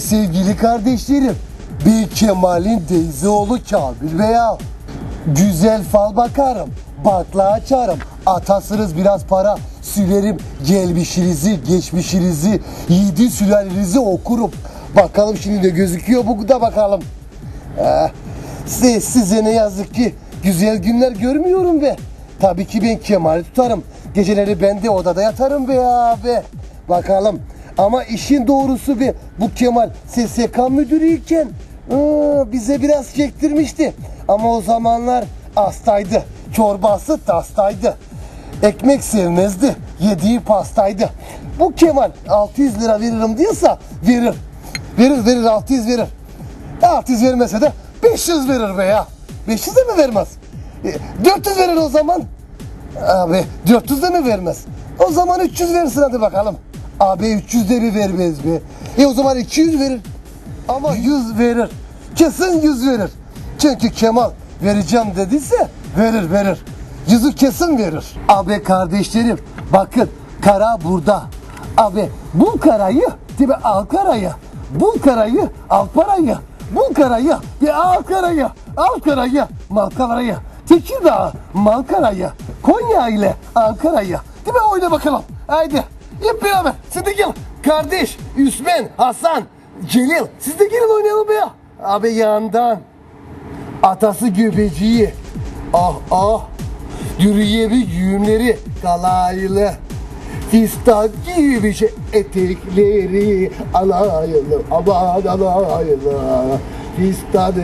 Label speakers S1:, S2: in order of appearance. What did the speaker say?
S1: sevgili kardeşlerim. Bir Kemal'in teyze oğlu Kabil veya güzel fal bakarım. Bakla açarım. Atasınız biraz para. Sülerim gelmişinizi, geçmişinizi, yiğidi sülalenizi okurum. Bakalım şimdi ne gözüküyor bu da bakalım. Eh, size, size ne yazık ki güzel günler görmüyorum be. Tabii ki ben Kemal'i tutarım. Geceleri ben de odada yatarım be abi. Bakalım. Ama işin doğrusu be bu Kemal SSK müdürüyken ıı, bize biraz çektirmişti. Ama o zamanlar hastaydı. Çorbası tastaydı. Ekmek sevmezdi. Yediği pastaydı. Bu Kemal 600 lira veririm diyorsa verir. Verir verir 600 verir. 600 vermese de 500 verir be ya. 500 de mi vermez? E, 400 verir o zaman. Abi 400 de mi vermez? O zaman 300 versin hadi bakalım. Abi 300 de mi vermez be? E o zaman 200 verir. Ama 100 verir. Kesin 100 verir. Çünkü Kemal vereceğim dediyse verir verir. Yüzü kesin verir. Abi kardeşlerim bakın kara burada. Abi bul karayı tipe al karayı. Bul karayı al parayı. Bul karayı bir al karayı. Al karayı Malkara'yı. Tekirdağ Malkara'yı. Konya ile Ankara'yı. Değil mi oyna bakalım. Haydi. Hep beraber. Siz de gel. Kardeş, Üsmen, Hasan, Celil. Siz de gelin oynayalım be ya. Abi yandan. Atası göbeciği. Ah ah. Yürüyebi düğümleri kalaylı. Fistan gibi şey etekleri alaylı. Aman alaylı. Fistan